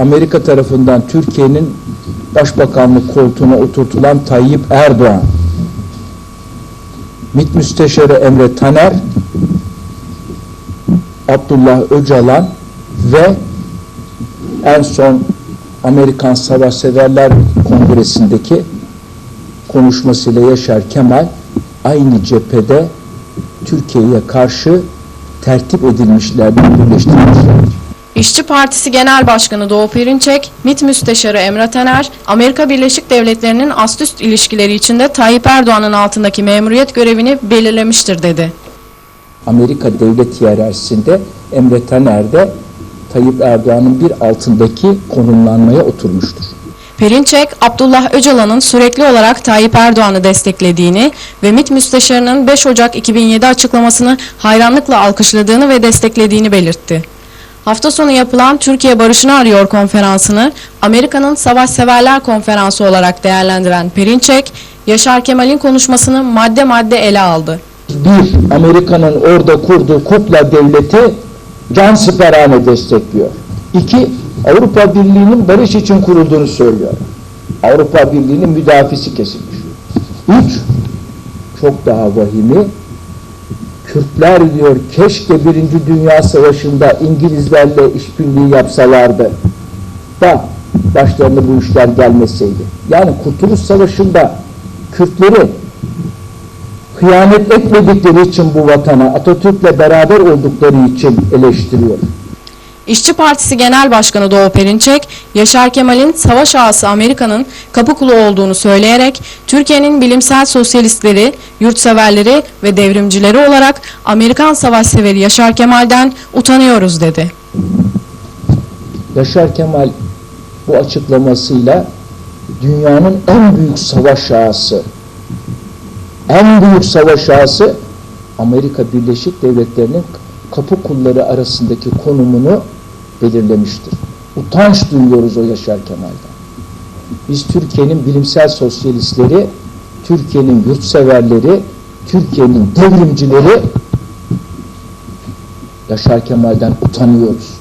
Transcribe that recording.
Amerika tarafından Türkiye'nin başbakanlık koltuğuna oturtulan Tayyip Erdoğan, MİT Müsteşarı Emre Taner, Abdullah Öcalan ve en son Amerikan Savaşseverler Kongresi'ndeki konuşmasıyla Yaşar Kemal aynı cephede Türkiye'ye karşı tertip edilmişlerdir, birleştirilmişlerdir. İşçi Partisi Genel Başkanı Doğu Perinçek, MİT Müsteşarı Emre Taner, Amerika Birleşik Devletleri'nin ast-üst ilişkileri içinde Tayyip Erdoğan'ın altındaki memuriyet görevini belirlemiştir dedi. Amerika devlet hiyerarşisinde Emre Taner de Tayyip Erdoğan'ın bir altındaki konumlanmaya oturmuştur. Perinçek, Abdullah Öcalan'ın sürekli olarak Tayyip Erdoğan'ı desteklediğini ve MİT Müsteşarı'nın 5 Ocak 2007 açıklamasını hayranlıkla alkışladığını ve desteklediğini belirtti. Hafta sonu yapılan Türkiye Barışını Arıyor konferansını Amerika'nın Savaşseverler Konferansı olarak değerlendiren Perinçek, Yaşar Kemal'in konuşmasını madde madde ele aldı. Bir, Amerika'nın orada kurduğu kukla devleti can siperhane destekliyor. İki, Avrupa Birliği'nin barış için kurulduğunu söylüyor. Avrupa Birliği'nin müdafisi kesilmiş. Üç, çok daha vahimi, Kürtler diyor keşke Birinci Dünya Savaşı'nda İngilizlerle işbirliği yapsalardı da başlarına bu işler gelmeseydi. Yani Kurtuluş Savaşı'nda Kürtleri hıyanet etmedikleri için bu vatana, Atatürk'le beraber oldukları için eleştiriyor. İşçi Partisi Genel Başkanı Doğu Perinçek, Yaşar Kemal'in savaş ağası Amerika'nın kapı kulu olduğunu söyleyerek Türkiye'nin bilimsel sosyalistleri, yurtseverleri ve devrimcileri olarak Amerikan savaşseveri Yaşar Kemal'den utanıyoruz dedi. Yaşar Kemal bu açıklamasıyla dünyanın en büyük savaş ağası, en büyük savaş ağası Amerika Birleşik Devletleri'nin kapı kulları arasındaki konumunu belirlemiştir. Utanç duyuyoruz o Yaşar Kemal'den. Biz Türkiye'nin bilimsel sosyalistleri, Türkiye'nin yurtseverleri, Türkiye'nin devrimcileri Yaşar Kemal'den utanıyoruz.